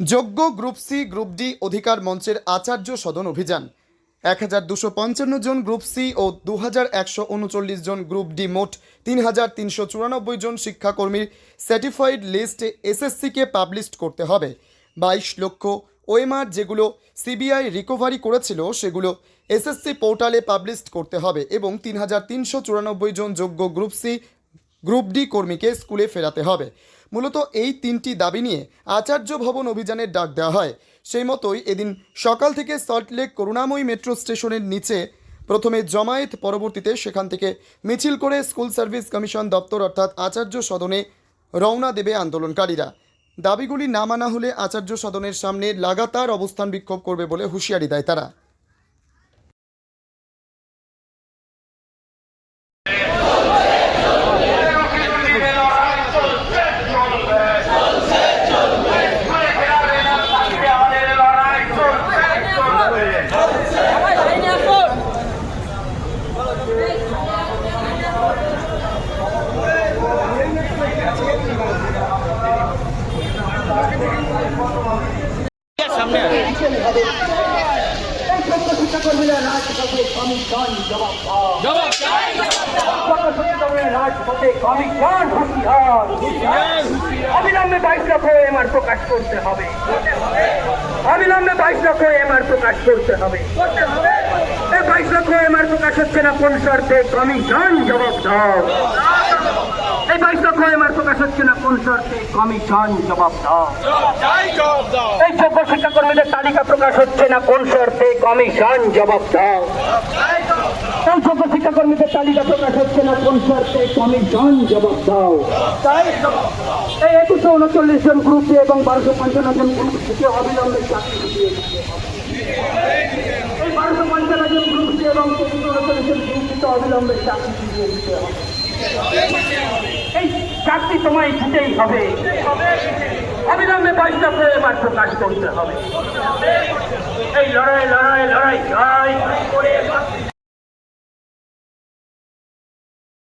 যোগ্য group C, group D অধিকার মঞ্চের আচার্য সদন অভিযান। এক হাজার দুশো পঞ্চান্ন জন গ্রুপ সি ও দু হাজার একশো উনচল্লিশ জন গ্রুপ ডি মোট তিন হাজার তিনশো চুরানব্বই জন শিক্ষাকর্মীর সার্টিফাইড লিস্টে এসএসসিকে পাবলিশ করতে হবে। বাইশ লক্ষ ওএমআর যেগুলো সিবিআই রিকভারি করেছিল, সেগুলো এসএসসি পোর্টালে পাবলিশ করতে হবে এবং তিন হাজার তিনশো চুরানব্বই জন যোগ্য গ্রুপ সি গ্রুপ ডি কর্মীকে স্কুলে ফেরাতে হবে। মূলত এই তিনটি দাবি নিয়ে আচার্য ভবন অভিযানের ডাক দেওয়া হয়। সেই মতোই এদিন সকাল থেকে সল্টলেক করুণাময়ী মেট্রো স্টেশনের নিচে প্রথমে জমায়েত, পরবর্তীতে সেখান থেকে মিছিল করে স্কুল সার্ভিস কমিশন দপ্তর অর্থাৎ আচার্য সদনে রওনা দেবে আন্দোলনকারীরা। দাবিগুলি না মানা হলে আচার্য সদনের সামনে লাগাতার অবস্থান বিক্ষোভ করবে বলে হুঁশিয়ারি দেয় তারা। সামনে শিক্ষাকর্মীরা রাজপথে কমিশন জবাব অবিলম্বে বাইশ লক্ষ এমআর প্রকাশ করতে হবে অবিলম্বে বাইশ লক্ষ এমআর প্রকাশ করতে হবে। বাইশ লক্ষ এমআর প্রকাশ হচ্ছে না কোন শর্তে? কমিশন জবাব দাও। এই বাইশ লক্ষ এমআর প্রকাশ হচ্ছে না, কোন শর্তে? কমিশন জবাব দাও। এই যোগ্য শিক্ষাকর্মীদের তালিকা প্রকাশ হচ্ছে না, কোন শর্তে? কমিশন জবাব দাও। এই যোগ্য শিক্ষাকর্মীদের তালিকা প্রকাশ হচ্ছে না, কোন শর্তে? কমিশন জবাব দাও। এই একুশশো উনচল্লিশ জন গ্রুপে এবং বারোশো পঞ্চান্ন জন গ্রুপ থেকে অবিলম্বে চাকরি এই বারোশো পঞ্চান্ন জন গ্রুপে এবং একুশশো উনচল্লিশ জন অবিলম্বে চাকরি দিয়ে দিতে হবে। এই চাকরি তোমায় দিতেই হবে। অবিলম্বে পয়সা প্রয়োগ প্রকাশ করতে হবে। এই লড়াই লড়াই লড়াই জয়